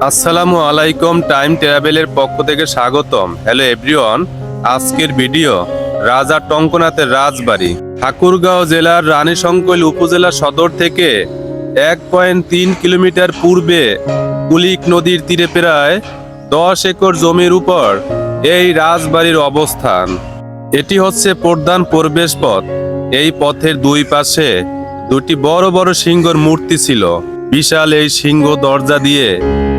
আসসালামু আলাইকুম টাইম ট্রাভেলের পক্ষ থেকে স্বাগতম। হ্যালো এভরিওয়ান, আজকের ভিডিও রাজা টঙ্কনাথের রাজবাড়ি, ঠাকুরগাঁও জেলার রানীশঙ্কৈল উপজেলা সদর থেকে এক পয়েন্ট তিন কিলোমিটার পূর্বে কুলিক নদীর তীরে প্রায় দশ একর জমির উপর এই রাজবাড়ির অবস্থান। এটি হচ্ছে প্রধান প্রবেশ পথ এই পথের দুই পাশে দুটি বড় বড় সিংহর মূর্তি ছিল। বিশাল এই সিংহ দরজা দিয়ে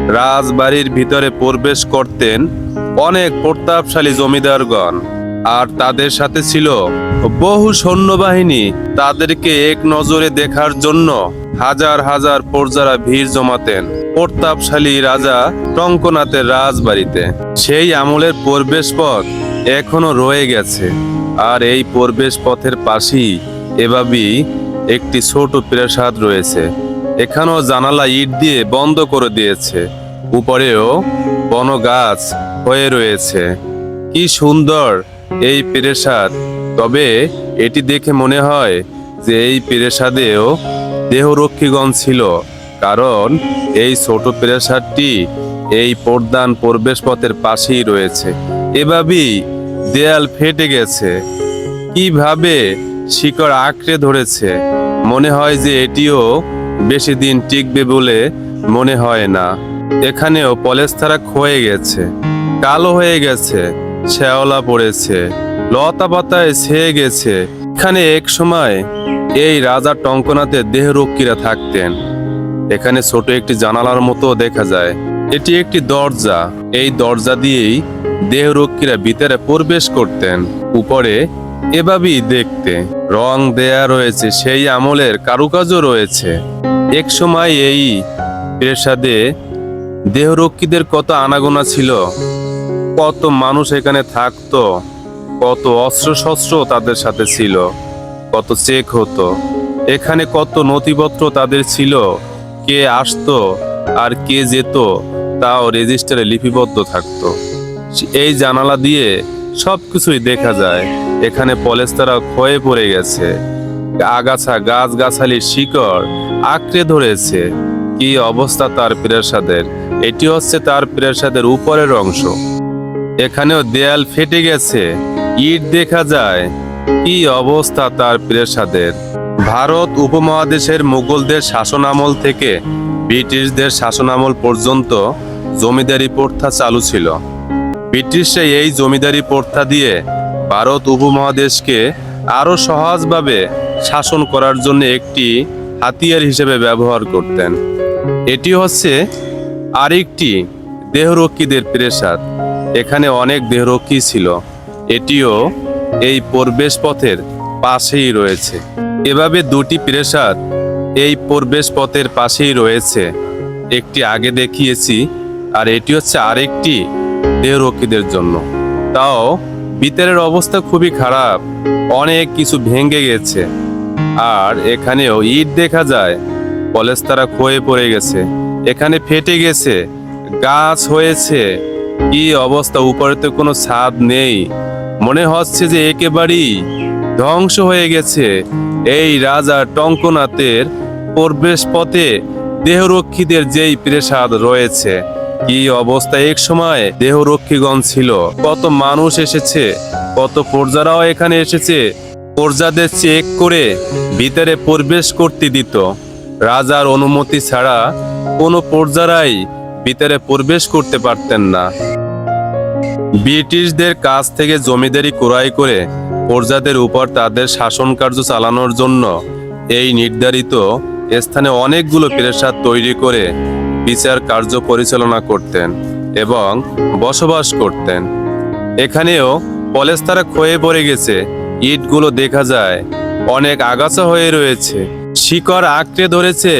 রাজবাড়ির ভিতরে প্রবেশ করতেন অনেক প্রতাপশালী জমিদারগণ, আর তাদের সাথে ছিল বহু সৈন্যবাহিনী। তাদেরকে এক নজরে দেখার জন্য হাজার হাজার প্রজারা ভিড় জমাতেন। প্রতাপশালী রাজা টঙ্কনাথের রাজবাড়িতে। সেই আমলের প্রবেশ পথ এখনও রয়ে গেছে। আর এই প্রবেশ পথের পাশেই এভাবেই একটি ছোট প্রাসাদ রয়েছে। এখানেও জানালা ইট দিয়ে বন্ধ করে দিয়েছে। উপরেও বন গাছ হয়ে রয়েছে। কি সুন্দর এই প্রাসাদ তবে এটি দেখে মনে হয় যে এই প্রাসাদেও দেহরক্ষীগণ ছিল, কারণ এই ছোট প্রাসাদটি এই প্রধান প্রবেশ পথের পাশেই রয়েছে। এভাবেই দেয়াল ফেটে গেছে। কীভাবে শিকড় আঁকড়ে ধরেছে? মনে হয় যে এটিও বেশি দিন টিকবে বলে মনে হয় না। এখানেও পলেস্তারা ক্ষয়ে গেছে, কালো হয়ে গেছে, শ্যাওলা পড়েছে, লতা পাতায় ছেয়ে গেছে। এখানে এক সময় এই রাজা টঙ্কনাথে দেহরক্ষীরা থাকতেন। এখানে ছোট একটি জানালার মতো দেখা যায়। এটি একটি দরজা। এই দরজা দিয়েই দেহরক্ষীরা ভিতরে প্রবেশ করতেন। উপরে এভাবেই দেখতে। রং দেয়া রয়েছে, সেই আমলের কারুকাজও রয়েছে। এক সময় এই প্রেসাদে দেহরক্ষীদের কত আনাগোনা ছিল, কত মানুষ এখানে থাকতো, কত অস্ত্র শস্ত্র তাদের সাথে ছিল, কত চেক হতো, এখানে কত নথিপত্র তাদের ছিল, কে আসতো আর কে যেত, তাও রেজিস্টারে লিপিবদ্ধ থাকতো। এই জানালা দিয়ে সব কিছুই দেখা যায়। এখানে পলেস্তারা ক্ষয়ে পড়ে গেছে। আগাছা গাছ গাছালির শিকড় আঁকড়ে ধরেছে। কি অবস্থা তার প্রাসাদের এটি হচ্ছে তার প্রাসাদের উপরের অংশ। এখানেও দেয়াল ফেটে গেছে। ইট দেখা যায়। কি অবস্থা তার প্রাসাদের ভারত উপমহাদেশের মুঘলদের শাসনামল থেকে ব্রিটিশদের শাসনামল পর্যন্ত জমিদারি প্রথা চালু ছিল। ব্রিটিশরা এই জমিদারি প্রথা দিয়ে ভারত উপমহাদেশকে আরও সহজভাবে শাসন করার জন্য একটি হাতিয়ার হিসেবে ব্যবহার করতেন। এটি হচ্ছে আরেকটি দেহরক্ষীদের প্রেসাদ এখানে অনেক দেহরক্ষী ছিল। এটিও এই প্রবেশ পথের পাশেই রয়েছে। এভাবে দুটি প্রেসাদ এই প্রবেশ পথের পাশেই রয়েছে। একটি আগে দেখিয়েছি আর এটি হচ্ছে আরেকটি দেহরক্ষীদের জন্য। তাও ভিতরের অবস্থা খুবই খারাপ। অনেক কিছু ভেঙে গেছে। আর এখানেও ইট দেখা যায়। পলেস্তারা ক্ষয়ে পড়ে গেছে। এখানে ফেটে গেছে। গাছ হয়েছে। কি অবস্থা? উপরে তো কোনো ছাদ নেই। মনে হচ্ছে যে একেবারেই ধ্বংস হয়ে গেছে। এই রাজা টঙ্কনাথের প্রবেশ পথে দেহরক্ষীদের যেই প্রেসাদ রয়েছে কি অবস্থা এক সময়? দেহরক্ষীগণ ছিল। কত মানুষ এসেছে, কত প্রজারাও এখানে এসেছে। প্রজাদের চেক করে ভিতরে প্রবেশ করতে দিত। রাজার অনুমতি ছাড়া কোনো প্রজারাই ভিতরে প্রবেশ করতে পারতেন না। ব্রিটিশদের কাছ থেকে জমিদারি ক্রয় করে প্রজাদের উপর তাদের শাসন কার্য চালানোর জন্য এই নির্ধারিত স্থানে অনেকগুলো প্রেসাদ তৈরি করে বিচার কার্য পরিচালনা করতেন এবং বসবাস করতেন। এখানেও পলেস্তারা ক্ষয়ে পড়ে গেছে। ইটগুলো দেখা যায় অনেক আগাছা হয়ে রয়েছে। শিকড় আঁকড়ে ধরেছে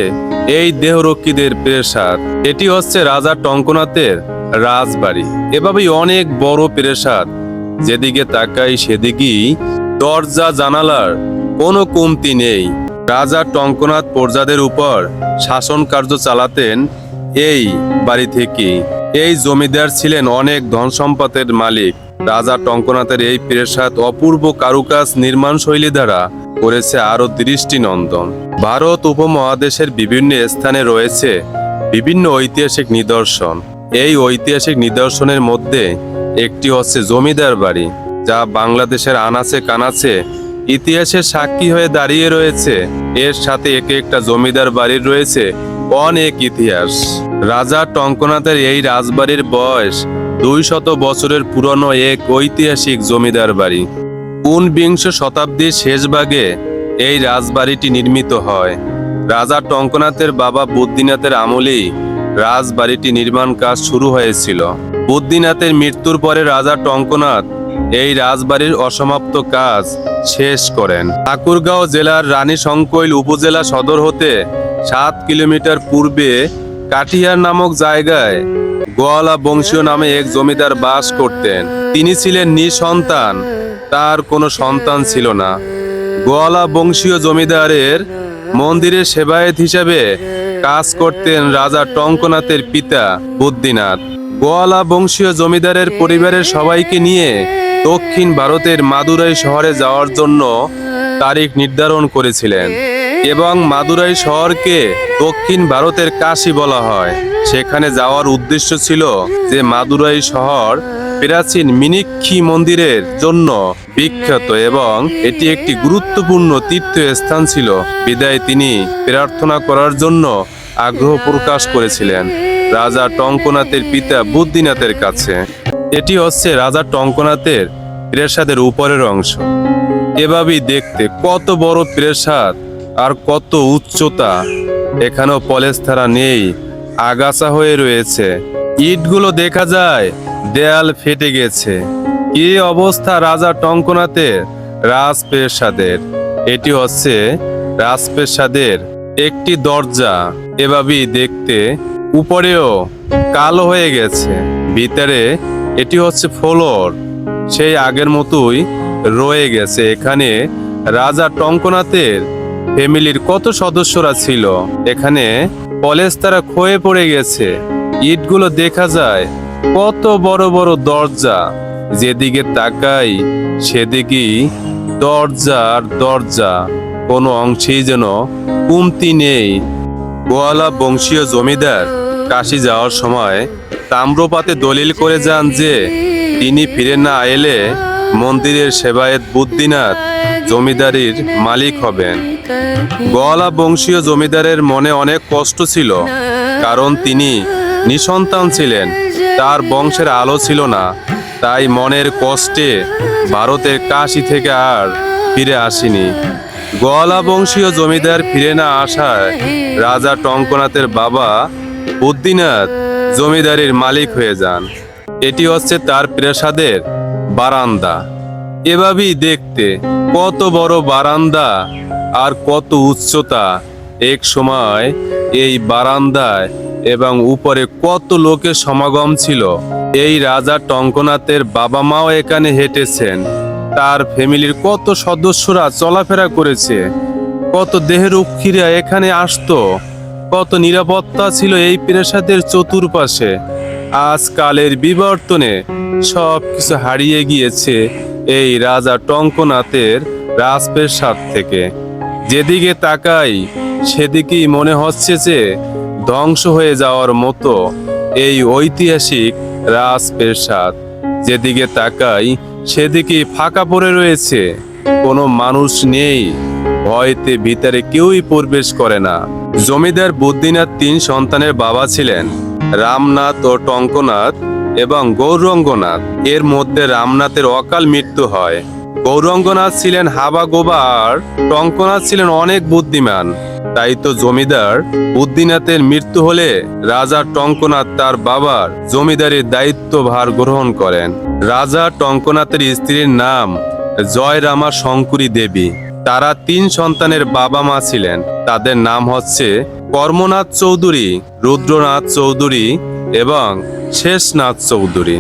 এই দেহরক্ষীদের প্রেসাদ এটি হচ্ছে রাজা টঙ্কনাথের রাজবাড়ি। এভাবেই অনেক বড় প্রেসাদ যেদিকে তাকাই সেদিকেই দরজা, জানালার কোনো কমতি নেই। রাজা টঙ্কনাথ প্রজাদের উপর শাসন কার্য চালাতেন এই বাড়ি থেকে। এই জমিদার ছিলেন অনেক ধন সম্পদের মালিক। রাজা টঙ্কনাথের এই প্রেসাদ অপূর্ব কারুকাজ নির্মাণ শৈলী দ্বারা করেছে আরও দৃষ্টিনন্দন ভারত উপমহাদেশের বিভিন্ন স্থানে রয়েছে বিভিন্ন ঐতিহাসিক নিদর্শন। এই ঐতিহাসিক নিদর্শনের মধ্যে একটি হচ্ছে জমিদার বাড়ি, যা বাংলাদেশের আনাচে কানাচে ইতিহাসের সাক্ষী হয়ে দাঁড়িয়ে রয়েছে। এর সাথে একে একটা জমিদার বাড়ির রয়েছে অনেক ইতিহাস। রাজা টঙ্কনাথের এই রাজবাড়ির বয়স দুই শত বছরের পুরনো এক ঐতিহাসিক জমিদার বাড়ি। ঊনবিংশ শতাব্দীর শেষ ভাগে এই রাজবাড়িটি নির্মিত হয়। রাজা টঙ্কনাথের বাবা বুদ্ধিনাথের আমলেই রাজবাড়িটি নির্মাণ কাজ শুরু হয়েছিল। বুদ্ধিনাথের মৃত্যুর পরে রাজা টঙ্কনাথ এই রাজবাড়ির অসমাপ্ত কাজ শেষ করেন। ঠাকুরগাঁও জেলার রানী সংকৈল উপজেলা সদর হতে সাত কিলোমিটার পূর্বে কাটিহার নামক জায়গায় গোয়ালা বংশীয় নামে এক জমিদার বাস করতেন। তিনি ছিলেন নিঃসন্তান, তার কোনো সন্তান ছিল না। গোয়ালা বংশীয় জমিদারের মন্দিরের সেবায়েত হিসাবে কাজ করতেন রাজা টঙ্কনাথের পিতা বুদ্ধিনাথ। গোয়ালা বংশীয় জমিদারের পরিবারের সবাইকে নিয়ে দক্ষিণ ভারতের মাদুরাই শহরে যাওয়ার জন্য তারিখ নির্ধারণ করেছিলেন। এবং মাদুরাই শহরকে দক্ষিণ ভারতের কাশি বলা হয়। সেখানে যাওয়ার উদ্দেশ্য ছিল যে মাদুরাই শহর প্রাচীন মিনিক্ষী মন্দিরের জন্য বিখ্যাত এবং এটি একটি গুরুত্বপূর্ণ তীর্থস্থান ছিল। বিদায় তিনি প্রার্থনা করার জন্য আগ্রহ প্রকাশ করেছিলেন রাজা টঙ্কনাথের পিতা বুদ্ধিনাথের কাছে। এটি হচ্ছে রাজা টঙ্কনাথের প্রেসাদের উপরের অংশ। এভাবেই দেখতে কত বড় প্রেসাদ আর কত উচ্চতা। এখানেও পলেস্তারা নেই, আগাছা হয়ে রয়েছে। ইটগুলো দেখা যায়, দেয়াল ফেটে গেছে। কি অবস্থা রাজা টঙ্কনাথের, রাজপ্রেসাদের? এটি হচ্ছে রাজপ্রেসাদের একটি দরজা। এভাবেই দেখতে উপরেও কালো হয়ে গেছে। ভিতরে এটি হচ্ছে ফ্লোর। সেই আগের মতোই রয়ে গেছে। এখানে রাজা টঙ্কনাথের ফ্যামিলির কত সদস্যরা ছিল? এখানে কলেজ তারা ক্ষয়ে পড়ে গেছে। ইটগুলো দেখা যায় কত বড় বড় দরজা। যেদিকে তাকাই, সেদিকেই দরজা আর দরজা। কোনো অংশেই যেন কমতি নেই। গোয়ালা বংশীয় জমিদার কাশি যাওয়ার সময় তাম্রপাতে দলিল করে যান যে, তিনি ফিরে না এলে মন্দিরের সেবায়েত বুদ্ধিনাথ জমিদারির মালিক হবেন। গোয়ালা বংশীয় জমিদারের মনে অনেক কষ্ট ছিল, কারণ তিনি নিঃসন্তান ছিলেন। তার বংশের আলো ছিল না, তাই মনের কষ্টে ভারতের কাশি থেকে আর ফিরে আসেনি। গোয়ালা বংশীয় জমিদার ফিরে না আসায় রাজা টঙ্কনাথের বাবা বুদ্ধিনাথ জমিদারির মালিক হয়ে যান। এটি হচ্ছে তার প্রাসাদের বারান্দা। এভাবেই দেখতে কত বড় বারান্দা আর কত উচ্চতা এক সময় এই বারান্দায় এবং উপরে কত লোকের সমাগম ছিল। এই রাজা টঙ্কনাথের বাবা মাও এখানে হেঁটেছেন। তার ফ্যামিলির কত সদস্যরা চলাফেরা করেছে। কত দেহরক্ষীরা এখানে আসতো। কত নিরাপত্তা ছিল এই প্রাসাদের চতুর্পাশে। আজকালের বিবর্তনে সব কিছু হারিয়ে গিয়েছে এই রাজা টঙ্কনাথের রাজপ্রাসাদ থেকে। যেদিকে তাকাই, সেদিকেই মনে হচ্ছে যে ধ্বংস হয়ে যাওয়ার মতো এই ঐতিহাসিক রাজপ্রাসাদ। যেদিকে তাকাই, সেদিকেই ফাঁকা পড়ে রয়েছে। কোনো মানুষ নেই, ভয়তে ভিতরে কেউই প্রবেশ করে না। জমিদার বুদ্ধিনাথ তিন সন্তানের বাবা ছিলেন, রামনাথ ও টঙ্কনাথ এবং গৌরঙ্গনাথ। এর মধ্যে রামনাথের অকাল মৃত্যু হয়। গৌরঙ্গনাথ ছিলেন হাবা গোবা আর টঙ্কনাথ ছিলেন অনেক বুদ্ধিমান। তাই তো জমিদার বুদ্ধিনাথের মৃত্যু হলে রাজা টঙ্কনাথ তার বাবার জমিদারির দায়িত্বভার গ্রহণ করেন। রাজা টঙ্কনাথের স্ত্রীর নাম জয়রামা শঙ্করী দেবী। তারা তিন সন্তানের বাবা মা ছিলেন। তাদের নাম হচ্ছে কর্মনাথ চৌধুরী, রুদ্রনাথ চৌধুরী এবং শেষনাথ চৌধুরী।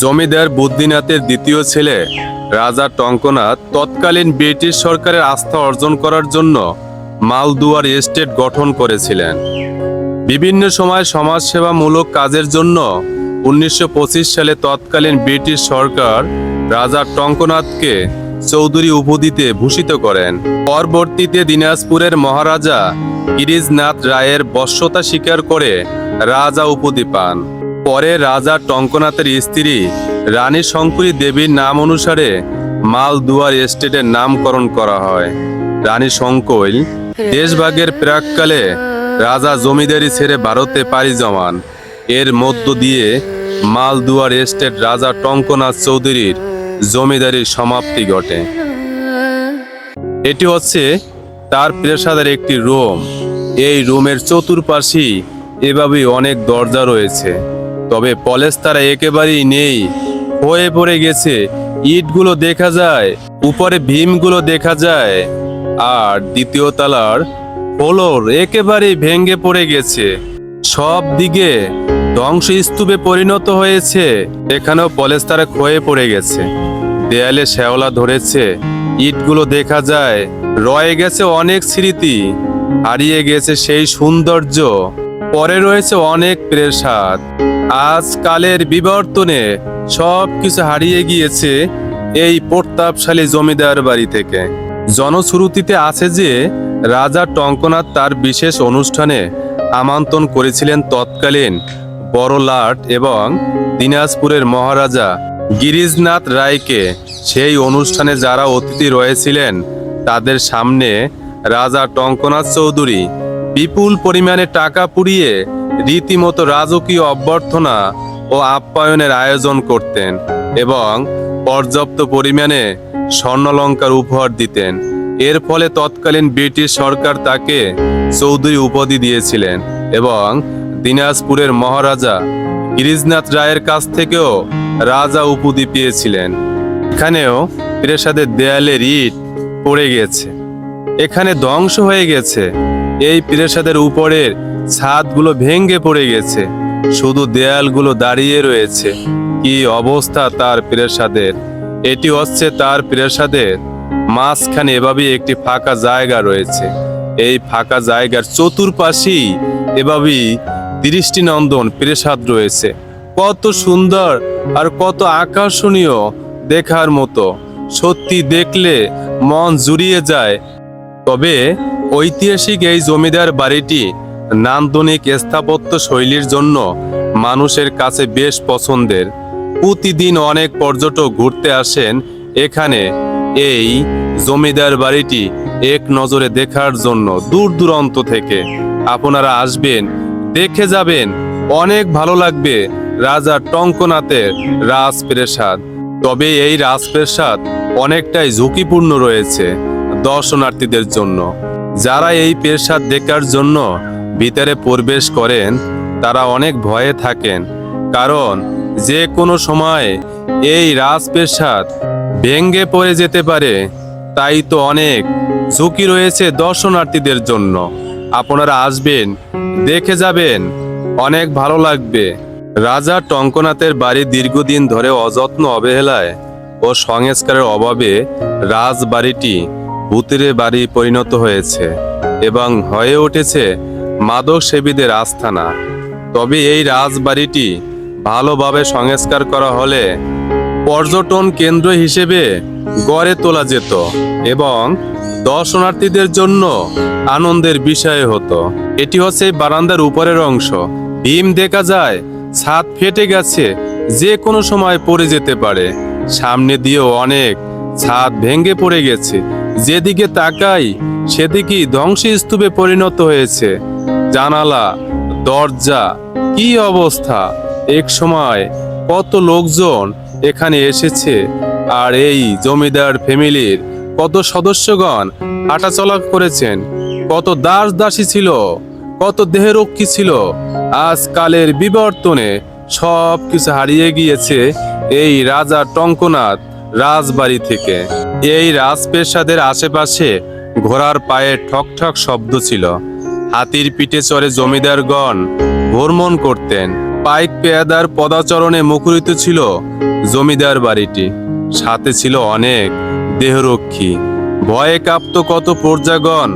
জমিদার বুদ্ধিনাথের দ্বিতীয় ছেলে রাজা টঙ্কনাথ তৎকালীন ব্রিটিশ সরকারের আস্থা অর্জন করার জন্য মালদুয়ার এস্টেট গঠন করেছিলেন। বিভিন্ন সময় সমাজসেবামূলক কাজের জন্য উনিশশো পঁচিশ সালে তৎকালীন ব্রিটিশ সরকার রাজা টঙ্কনাথকে চৌধুরী উপাধিতে ভূষিত করেন। পরবর্তীতে দিনাজপুরের মহারাজা গিরিজনাথ রায়ের বশ্যতা স্বীকার করে রাজা উপাধি পান। পরে রাজা টঙ্কনাথের স্ত্রী রানী শঙ্করী দেবীর নাম অনুসারে মালদুয়ার এস্টেটের নামকরণ করা হয়। রানী শঙ্কৈল দেশভাগের প্রাককালে রাজা জমিদারি ছেড়ে ভারতে পাড়ি জমান। এর মধ্য দিয়ে মালদুয়ার এস্টেট রাজা টঙ্কনাথ চৌধুরীর জমিদারির সমাপ্তি ঘটে। এটি হচ্ছে তার প্রাসাদের একটি রুম। এই রুমের চতুর্পাশেই এভাবেই অনেক দরজা রয়েছে। তবে পলেস্তারা একেবারেই নেই। হয়ে পড়ে গেছে। ইটগুলো দেখা যায়। উপরে ভীমগুলো দেখা যায়। আর দ্বিতীয় তলার ফ্লোর একেবারেই ভেঙে পড়ে গেছে। সব দিকে ধ্বংস ধ্বংসস্তূপে পরিণত হয়েছে। এখানেও পলেস্তারা ক্ষয়ে পড়ে গেছে। দেয়ালে শ্যাওলা ধরেছে। ইটগুলো দেখা যায়। রয়ে গেছে অনেক স্মৃতি। হারিয়ে গেছে সেই সৌন্দর্য। পরে রয়েছে অনেক প্রেসাদ আজকালের বিবর্তনে সব কিছু হারিয়ে গিয়েছে এই প্রতাপশালী জমিদার বাড়ি থেকে। জনশ্রুতিতে আছে যে, রাজা টঙ্কনাথ তার বিশেষ অনুষ্ঠানে আমন্ত্রণ করেছিলেন তৎকালীন বড় লাট এবং দিনাজপুরের মহারাজা গিরিজনাথ রায়কে। সেই অনুষ্ঠানে যারা অতিথি রয়েছিলেন, তাদের সামনে রাজা টঙ্কনাথ চৌধুরী বিপুল পরিমাণে টাকা পুড়িয়ে রীতিমতো রাজকীয় অভ্যর্থনা ও আপ্যায়নের আয়োজন করতেন এবং পর্যাপ্ত পরিমাণে স্বর্ণলঙ্কার উপহার দিতেন। এর ফলে তৎকালীন ব্রিটিশ সরকার তাকে চৌধুরী উপাধি দিয়েছিলেন এবং দিনাজপুরের মহারাজা গিরিজনাথ রায়ের কাছ থেকেও রাজা উপাধি পেয়েছিলেন। এখানেও প্রেসাদের দেয়ালে ইট পড়ে গেছে। এখানে ধ্বংস হয়ে গেছে। এই প্রেসাদের উপরের ছাদগুলো ভেঙে পড়ে গেছে। শুধু দেয়ালগুলো দাঁড়িয়ে রয়েছে। কি অবস্থা তার প্রেসাদের? এটি হচ্ছে তার প্রেসাদের? মাঝখানে এভাবে একটি ফাঁকা জায়গা রয়েছে। এই ফাঁকা জায়গার চতুর্পাশেই এভাবেই দৃষ্টিনন্দন প্রেসাদ রয়েছে। কত সুন্দর আর কত আকর্ষণীয় দেখার মতো। সত্যি দেখলে মন জুড়িয়ে যায়। তবে ঐতিহাসিক এই জমিদার বাড়িটি নান্দনিক স্থাপত্য শৈলীর জন্য মানুষের কাছে বেশ পছন্দের। প্রতিদিন অনেক পর্যটক ঘুরতে আসেন এখানে। এই জমিদার বাড়িটি এক নজরে দেখার জন্য দূর দূরান্ত থেকে। আপনারা আসবেন, দেখে যাবেন। অনেক ভালো লাগবে রাজা টঙ্কনাথের রাজপ্রাসাদ। তবে এই রাজপ্রাসাদ অনেকটাই ঝুঁকিপূর্ণ রয়েছে দর্শনার্থীদের জন্য। যারা এই প্রাসাদ দেখার জন্য ভিতরে প্রবেশ করেন, তারা অনেক ভয়ে থাকেন, কারণ যে কোনো সময় এই রাজপ্রাসাদ ভেঙ্গে পড়ে যেতে পারে, তাই তো অনেক ঝুঁকি রয়েছে দর্শনার্থীদের জন্য। আপনারা আসবেন, দেখে যাবেন, অনেক ভালো লাগবে। রাজা টঙ্কনাথের বাড়ি দীর্ঘদিন ধরে অযত্ন অবহেলায় ও সংস্কারের অভাবে রাজবাড়িটি ভূতের বাড়ি পরিণত হয়েছে এবং হয়ে উঠেছে মাদক সেবীদের আস্থানা। তবে এই রাজবাড়িটি ভালোভাবে সংস্কার করা হলে পর্যটন কেন্দ্র হিসেবে গড়ে তোলা যেত এবং দর্শনার্থীদের জন্য আনন্দের বিষয় হতো। এটি হচ্ছে বারান্দার উপরের অংশ। ভীম দেখা যায়, ছাদ ফেটে গেছে, যে কোনো সময় পড়ে যেতে পারে। সামনে দিয়েও অনেক ছাদ ভেঙে পড়ে গেছে। যেদিকে তাকাই, সেদিকেই ধ্বংসস্তূপে পরিণত হয়েছে। জানালা, দরজা, কি অবস্থা? এক সময় কত লোকজন এখানে এসেছে, আর এই জমিদার ফ্যামিলির কত সদস্যগণ হাঁটাচলা করেছেন, কত দাস দাসী ছিল, কত দেহরক্ষী ছিল। আজকালের বিবর্তনে সব কিছু হারিয়ে গিয়েছে এই রাজা টঙ্কনাথ রাজবাড়ি থেকে। এই রাজপ্রাসাদের আশেপাশে ঘোড়ার পায়ে ঠক ঠক শব্দ ছিল। হাতির পিঠে চড়ে জমিদারগণ ভ্রমণ করতেন। পাইক পেয়াদার পদাচরণে মুখরিত ছিল জমিদার বাড়িটি। সাথে ছিল অনেক দেহরক্ষী। ভয়ে কাঁপত কত প্রজাগণ।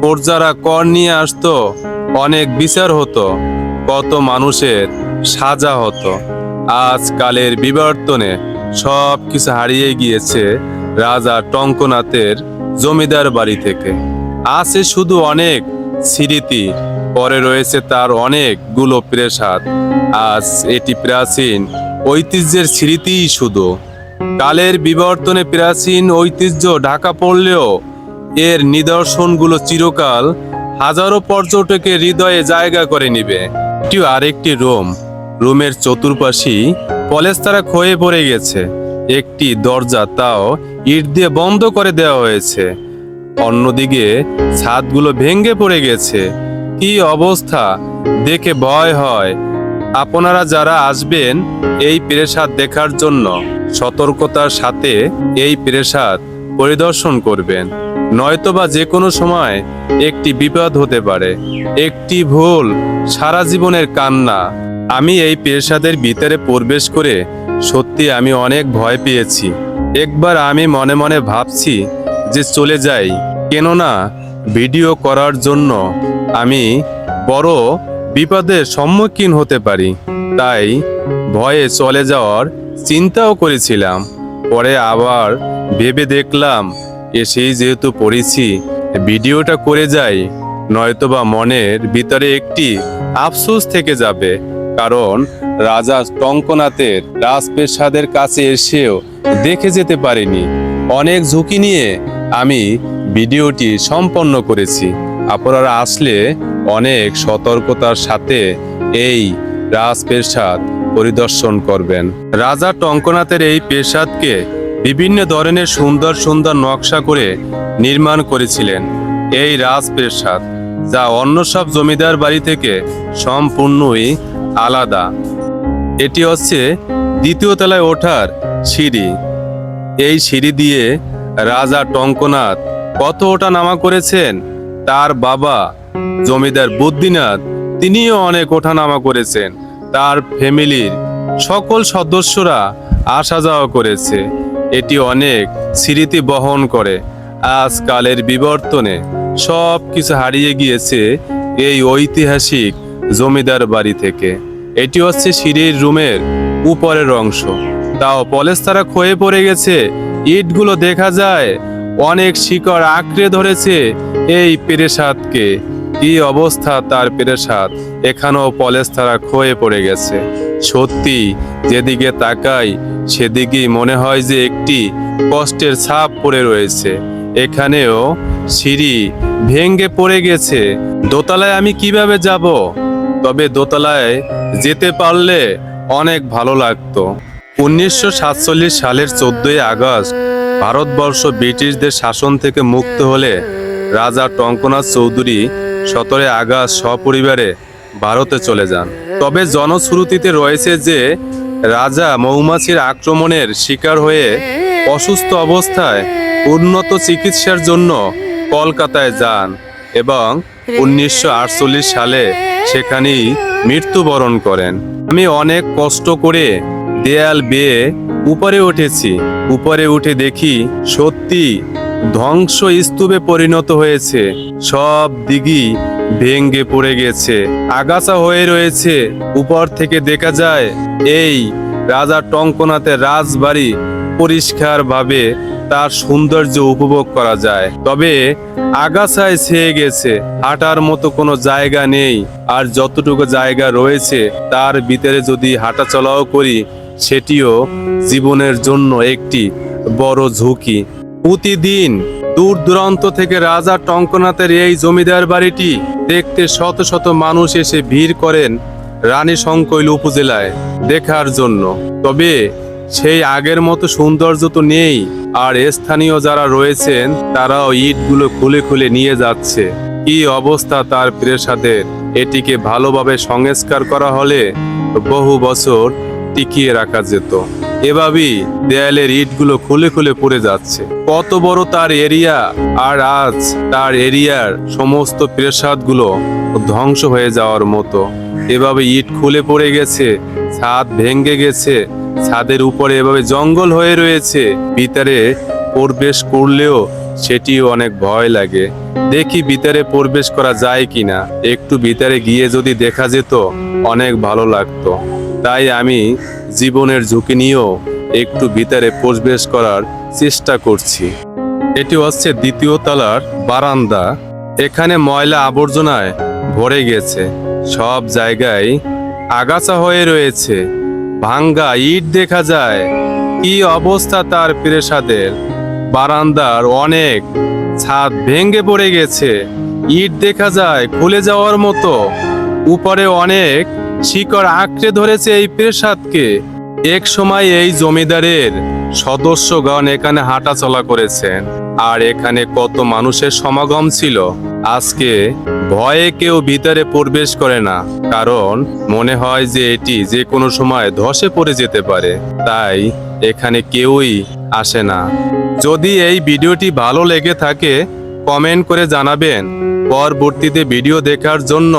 প্রজারা কর নিয়ে আসতো, অনেক বিচার হতো, কত মানুষের সাজা হতো। আজকালের বিবর্তনে সব কিছু হারিয়ে গিয়েছে রাজা টঙ্কনাথের জমিদার বাড়ি থেকে। আছে শুধু অনেক স্মৃতি। পরে রয়েছে তার অনেকগুলো প্রেসাদ। আজ এটি প্রাচীন ঐতিহ্যের স্মৃতিই শুধু। কালের বিবর্তনে প্রাচীন ঐতিহ্য ঢাকা পড়লেও এর নিদর্শনগুলো চিরকাল হাজারো পর্যটকের হৃদয়ে জায়গা করে নিবে। এটিও আরেকটি রুম। রুমের চতুর্পাশই পলেস্তারা ক্ষয়ে পড়ে গেছে। একটি দরজা তাও ইট দিয়ে বন্ধ করে দেওয়া হয়েছে। অন্যদিকে ছাদগুলো ভেঙে পড়ে গেছে। কি অবস্থা? দেখে ভয় হয়। আপনারা যারা আসবেন এই প্রেসাদ দেখার জন্য সতর্কতার সাথে এই প্রেসাদ পরিদর্শন করবেন। নয়তোবা যে কোনো সময় একটি বিপদ হতে পারে। একটি ভুল সারা জীবনের কান্না। আমি এই পেশাদের ভিতরে প্রবেশ করে সত্যি আমি অনেক ভয় পেয়েছি। একবার আমি মনে মনে ভাবছি যে চলে যাই। কেননা ভিডিও করার জন্য আমি বড় বিপদের সম্মুখীন হতে পারি। তাই ভয়ে চলে যাওয়ার চিন্তাও করেছিলাম। পরে আবার ভেবে দেখলাম, এসেই যেহেতু পড়েছি, ভিডিওটা করে যাই, নয়তোবা মনের ভিতরে একটি আফসোস থেকে যাবে। কারণ রাজা টঙ্কনাথের রাজপ্রাসাদের কাছে এসেও দেখে যেতে পারিনি। অনেক ঝুঁকি নিয়ে আমি ভিডিওটি সম্পন্ন করেছি। আপনারা আসলে অনেক সতর্কতার সাথে এই রাজপ্রাসাদ পরিদর্শন করবেন। রাজা টঙ্কনাথের এই প্রাসাদকে বিভিন্ন ধরনের সুন্দর সুন্দর নকশা করে নির্মাণ করেছিলেন। এই রাজপ্রাসাদ যা অন্য সব জমিদার বাড়ি থেকে সম্পূর্ণই আলাদা। এটি হচ্ছে দ্বিতীয় তলায় ওঠার সিঁড়ি। এই সিঁড়ি দিয়ে রাজা টঙ্কনাথ কত ওঠা নামা করেছেন। তার বাবা জমিদার বুদ্ধিনাথ, তিনিও অনেক ওঠানামা করেছেন। তার ফ্যামিলির সকল সদস্যরা আসা যাওয়া করেছে। এটি অনেক স্মৃতি বহন করে। আজকালের বিবর্তনে সব কিছু হারিয়ে গিয়েছে এই ঐতিহাসিক জমিদার বাড়ি থেকে। এটি হচ্ছে সিঁড়ির রুমের উপরের অংশ। তাও পলেস্তারা ক্ষয়ে পড়ে গেছে ইটগুলো দেখা যায়। অনেক শিকড় আঁকড়ে ধরেছে এই পেরেসাদকে কি অবস্থা তার পেরেসাদ এখানেও পলেস্তারা ক্ষয়ে পড়ে গেছে। সত্যি, যেদিকে তাকাই, সেদিকেই মনে হয় যে একটি কষ্টের ছাপ পড়ে রয়েছে। এখানেও সিঁড়ি ভেঙ্গে পড়ে গেছে। দোতলায় আমি কীভাবে যাব? তবে দোতলায় যেতে পারলে অনেক ভালো লাগতো। উনিশশো সাতচল্লিশ সালের চোদ্দই আগস্ট ভারতবর্ষ ব্রিটিশদের শাসন থেকে মুক্ত হলে রাজা টঙ্কনাথ চৌধুরী সতেরোই আগস্ট সপরিবারে ভারতে চলে যান। তবে জনশ্রুতিতে রয়েছে যে, রাজা মৌমাছির আক্রমণের শিকার হয়ে অসুস্থ অবস্থায় উন্নত চিকিৎসার জন্য কলকাতায় যান এবং উনিশশো আটচল্লিশ সালে সেখানেই মৃত্যুবরণ করেন। আমি অনেক কষ্ট করে দেয়াল বেয়ে উপরে উঠেছি। উপরে উঠে দেখি সত্যি ধ্বংস স্তূপে পরিণত হয়েছে। সব দিকই ভেঙ্গে পড়ে গেছে। আগাছা হয়ে রয়েছে। উপর থেকে দেখা যায়, এই রাজা টঙ্কনাথের রাজবাড়ি পরিষ্কারভাবে তার সৌন্দর্য উপভোগ করা যায়। তবে আগাছায় ছেয়ে গেছে। হাঁটার মতো কোনো জায়গা নেই। আর যতটুকু জায়গা রয়েছে, তার ভিতরে যদি হাঁটা চলাও করি সেটিও জীবনের জন্য একটি বড় ঝুঁকি। প্রতিদিন দূর দূরান্ত থেকে রাজা টঙ্কনাথের এই জমিদার বাড়িটি দেখতে শত শত মানুষ এসে ভিড় করেন রানী সংকৈল উপজেলায় দেখার জন্য। তবে সেই আগের মতো সৌন্দর্য তো নেই, আর স্থানীয় যারা রয়েছেন তারাও ইটগুলো খুলে খুলে নিয়ে যাচ্ছে। কি অবস্থা তার প্রেসাদের এটিকে ভালোভাবে সংস্কার করা হলে বহু বছর টিকিয়ে রাখা যেত। এভাবেই দেয়ালের ইটগুলো খুলে খুলে পড়ে যাচ্ছে। কত বড় তার এরিয়া, আর আজ তার এরিয়ার সমস্ত প্রেসাদগুলো ধ্বংস হয়ে যাওয়ার মতো। এভাবে ইট খুলে পড়ে গেছে, ছাদ ভেঙে গেছে, ছাদের উপরে এভাবে জঙ্গল হয়ে রয়েছে। ভিতরে প্রবেশ করলেও সেটিও অনেক ভয় লাগে। দেখি ভিতরে প্রবেশ করা যায় কিনা। একটু ভিতরে গিয়ে যদি দেখা যেত, অনেক ভালো লাগতো। তাই আমি জীবনের ঝুঁকি নিয়েও একটু ভিতরে প্রবেশ করার চেষ্টা করছি। এটি হচ্ছে দ্বিতীয় তলার বারান্দা। এখানে ময়লা আবর্জনায় ভরে গেছে। সব জায়গায় আগাছা হয়ে রয়েছে। ভাঙ্গা ইট দেখা যায়। কি অবস্থা তার প্রেসাদের বারান্দার অনেক ছাদ ভেঙে পড়ে গেছে। ইট দেখা যায় খুলে যাওয়ার মতো। উপরে অনেক শিকড় আঁকড়ে ধরেছে এই প্রেসাদকে। এক সময় এই জমিদারের সদস্যগণ এখানে হাঁটাচলা করেছেন, আর এখানে কত মানুষের সমাগম ছিল। আজকে ভয়ে কেউ ভিতরে প্রবেশ করে না, কারণ মনে হয় যে এটি যে কোনো সময় ধসে পড়ে যেতে পারে, তাই এখানে কেউই আসে না। যদি এই ভিডিওটি ভালো লেগে থাকে, কমেন্ট করে জানাবেন। পরবর্তীতে ভিডিও দেখার জন্য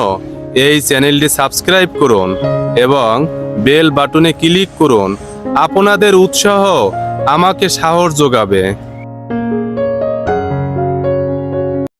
এই চ্যানেলটি সাবস্ক্রাইব করুন এবং বেল বাটনে ক্লিক করুন। আপনাদের উৎসাহ আমাকে সাহস যোগাবে।